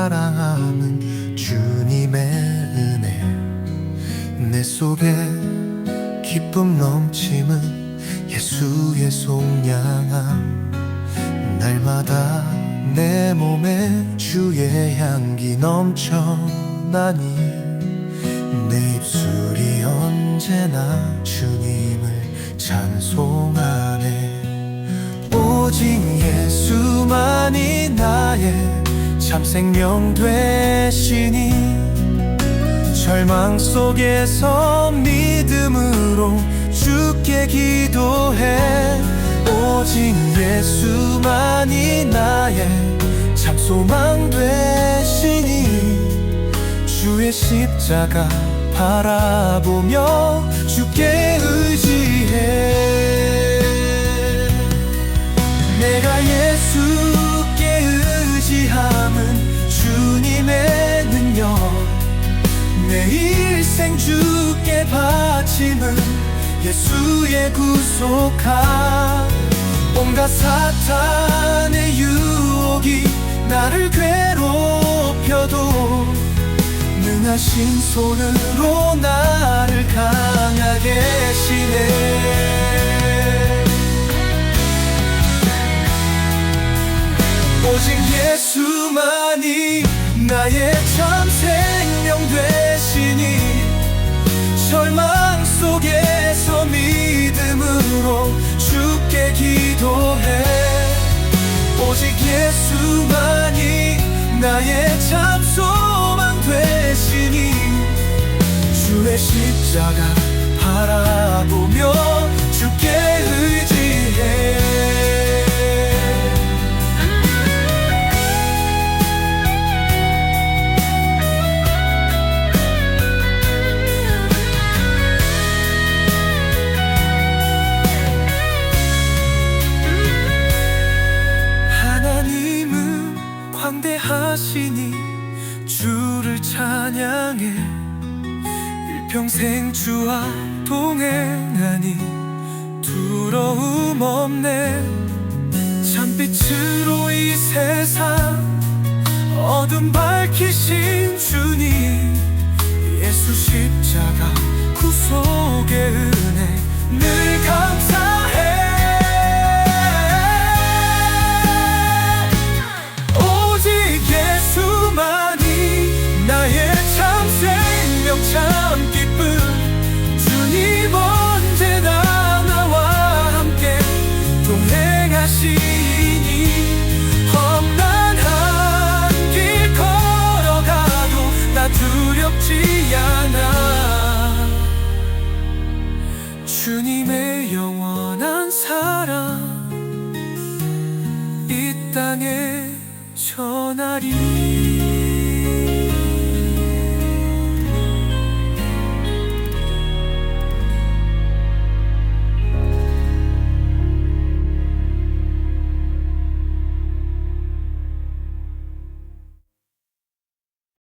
사랑하는 주님의 은혜. 내 속에 기쁨 넘침은 예수의 속량함. 날마다 내 몸에 주의 향기 넘쳐나니 내 입술이 언제나 주님을 찬송하네. 오직 예수만이 나의 참 생명 되시니 절망 속에서 믿음으로 주께 기도해. 오직 예수만이 나의 참 소망 되시니 주의 십자가 바라보며 주께 의지해 바침은 예수의 구속함. 온갖 사탄의 유혹이 나를 괴롭혀도 능하신 손으로 나를 강하게 하시네. 오직 예수만이 나의 나의 참 소망 되시니 주의 십자가 바라보며 주께 광대하시니 주를 찬양해. 일평생 주와 동행하니 두려움 없네. 참빛으로 이 세상 어둠 밝히신 주님 예수 십자가 구속의 동행하시니 험난한 길 걸어가도 나 두렵지 않아. 주님의 영원한 사랑 이 땅에 전하리